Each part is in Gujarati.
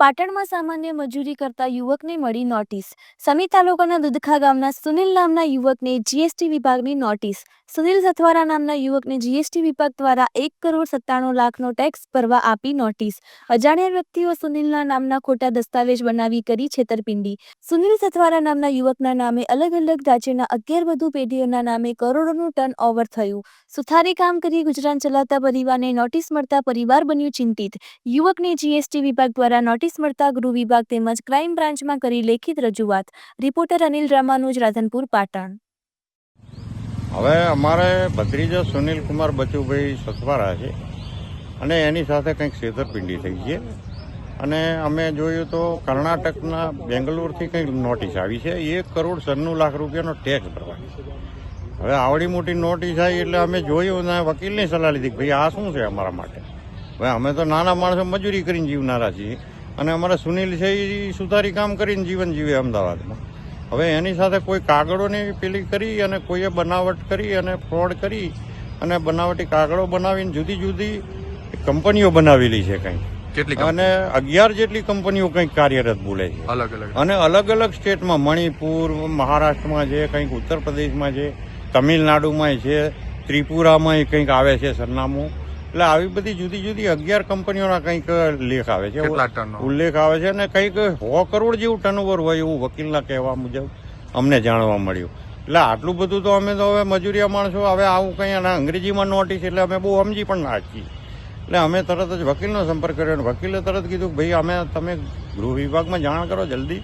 પાટણમાં સામાન્ય મજૂરી કરતા યુવકને મળી નોટિસ. સમી તાલુકાના દુધખા ગામના સુનિલ નામના યુવકને જીએસટી વિભાગની નોટિસ. સુનિલ સથવારા નામના યુવકને જીએસટી વિભાગ દ્વારા એક કરોડ સત્તાણું લાખનો ટેક્સ ભરવા આપી નોટિસ. અજાણ્યા વ્યક્તિઓ સુનિલના નામના ખોટા દસ્તાવેજ બનાવી કરી છેતરપિંડી. સુનિલ સથવારા નામના યુવકના નામે અલગ અલગ રાજ્યના અગિયાર વધુ પેઢીઓના નામે કરોડોનું ટર્ન ઓવર થયું. સુથારી કામ કરી ગુજરાન ચલાવતા પરિવારને નોટિસ મળતા પરિવાર બન્યું ચિંતિત. યુવકને જીએસટી વિભાગ દ્વારા નોટિસ મળતા ગૃહ વિભાગ તેમજ ક્રાઇમ બ્રાન્ચમાં કરી લેખિત રજૂઆત. રિપોર્ટર અનિલ રામાનુજ રાધનપુર, પાટણ. હવે અમારે ભત્રીજો સુનિલ કુમાર બચુભાઈ સથવારા છે અને એની સાથે કંઈક છેતરપિંડી થઈ છે. અને અમે જોયું તો કર્ણાટકના બેંગ્લોરથી કંઈક નોટિસ આવી છે. એક કરોડ સન્નું લાખ રૂપિયાનો ટેક્સ ભરવાની હવે આવડી મોટી નોટિસ આવી એટલે અમે જોયું અને વકીલની સલાહ લીધી ભાઈ આ શું છે અમારા માટે? હવે અમે તો નાના માણસો મજૂરી કરીને જીવનારા છીએ. અને અમારા સુનિલ છે એ સુધારી કામ કરીને જીવન જીવે અમદાવાદમાં. હવે એની સાથે કોઈ કાગળોની પેલી કરી અને કોઈએ બનાવટ કરી અને ફ્રોડ કરી અને બનાવટી કાગળો બનાવીને જુદી જુદી કંપનીઓ બનાવેલી છે કંઈક. કેટલી અને અગિયાર જેટલી કંપનીઓ કંઈક કાર્યરત બોલે છે. અલગ અલગ. અને અલગ અલગ સ્ટેટમાં મણિપુર મહારાષ્ટ્રમાં છે કંઈક ઉત્તર પ્રદેશમાં છે તમિલનાડુમાં છે ત્રિપુરામાં કંઈક આવે છે સરનામું. એટલે આવી બધી જુદી જુદી અગિયાર કંપનીઓના કંઈક લેખ આવે છે. ઉલ્લેખ આવે છે અને કંઈક સો કરોડ જેવું ટર્નઓવર હોય એવું વકીલના કહેવા મુજબ અમને જાણવા મળ્યું. એટલે આટલું બધું તો અમે તો હવે મજૂરિયા માણસો હવે આવું કંઈ અને અંગ્રેજીમાં નોટિસ એટલે અમે બહુ સમજી પણ નાખીએ એટલે અમે તરત જ વકીલનો સંપર્ક કર્યો અને વકીલે તરત કીધું કે ભાઈ અમે તમે ગૃહ વિભાગમાં જાણ કરો જલ્દી.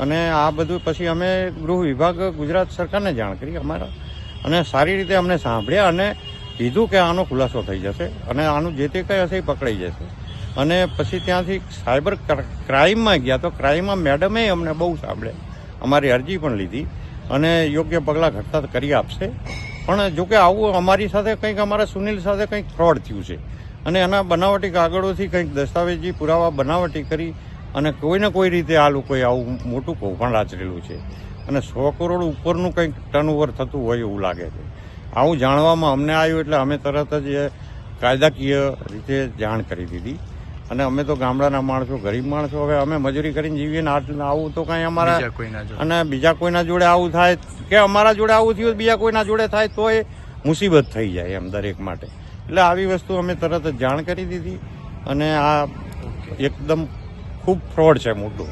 અને આ બધું પછી અમે ગૃહ વિભાગ ગુજરાત સરકારને જાણ કરી અમારા. અને સારી રીતે અમને સાંભળ્યા અને કીધું કે આનો ખુલાસો થઈ જશે અને આનું જે તે કંઈ હશે એ પકડાઈ જશે. અને પછી ત્યાંથી સાયબર ક્રાઇમમાં ગયા તો ક્રાઇમમાં મેડમે અમને બહુ સાંભળે. અમારી અરજી પણ લીધી અને યોગ્ય પગલાં ઘટતા કરી આપશે. પણ જોકે આવું અમારી સાથે કંઈક અમારા સુનિલ સાથે કંઈક ફ્રોડ થયું છે. અને એના બનાવટી કાગળોથી કંઈક દસ્તાવેજી પુરાવા બનાવટી કરી અને કોઈને કોઈ રીતે આ લોકોએ આવું મોટું કૌભાંડ આચરેલું છે. અને સો કરોડ ઉપરનું કંઈક ટર્નઓવર થતું હોય એવું લાગે છે. આવું જાણવામાં અમને આવ્યું એટલે અમે તરત જ એ કાયદાકીય રીતે જાણ કરી દીધી. અને અમે તો ગામડાના માણસો ગરીબ માણસો. હવે અમે મજૂરી કરીને જીવીએ ને આવું તો કાંઈ અમારા અને બીજા કોઈના જોડે આવું થાય કે અમારા જોડે આવું થયું બીજા કોઈના જોડે થાય તો એ મુસીબત થઈ જાય એમ દરેક માટે. એટલે આવી વસ્તુ અમે તરત જ જાણ કરી દીધી અને આ એકદમ ખૂબ ફ્રોડ છે મોટું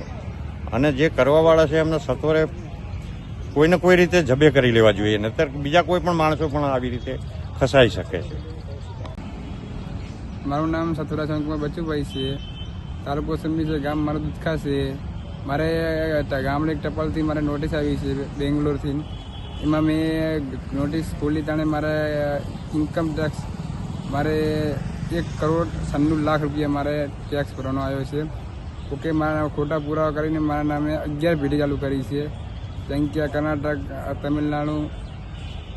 અને જે કરવાવાળા છે એમને સત્વરે કોઈને કોઈ રીતે જબે કરી લેવા જોઈએ. નહીતર બીજા કોઈ પણ માણસો પણ આવી રીતે ફસાઈ શકે છે. મારું નામ સતુરા શંકુમાર બચુભાઈ છે. તાલુકો સમી છે, ગામ મારું દુધખા છે. મારે ગામડે એક ટપાલથી મારે નોટિસ આવી છે બેંગ્લોરથી. એમાં મેં નોટિસ ખોલી તાણે મારે ઇન્કમ ટેક્સ મારે એક કરોડ સન્નું લાખ રૂપિયા મારે ટેક્સ ભરવાનો આવ્યો છે. ઓકે, મારા ખોટા પુરાવા કરીને મારા નામે અગિયાર પેઢી ચાલુ કરી છે. કે કર્ણાટક તમિલનાડુ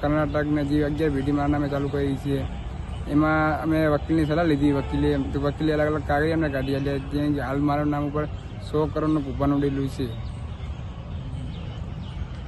કર્ણાટકને જે અગિયાર પેઢી મારા નામે ચાલુ કરી છીએ એમાં અમે વકીલની સલાહ લીધી. વકીલે તો વકીલે અલગ અલગ કાગળી અમને કાઢી એટલે જે હાલ મારા નામ ઉપર સો કરોડનું કૂપન ઉડેલું છે.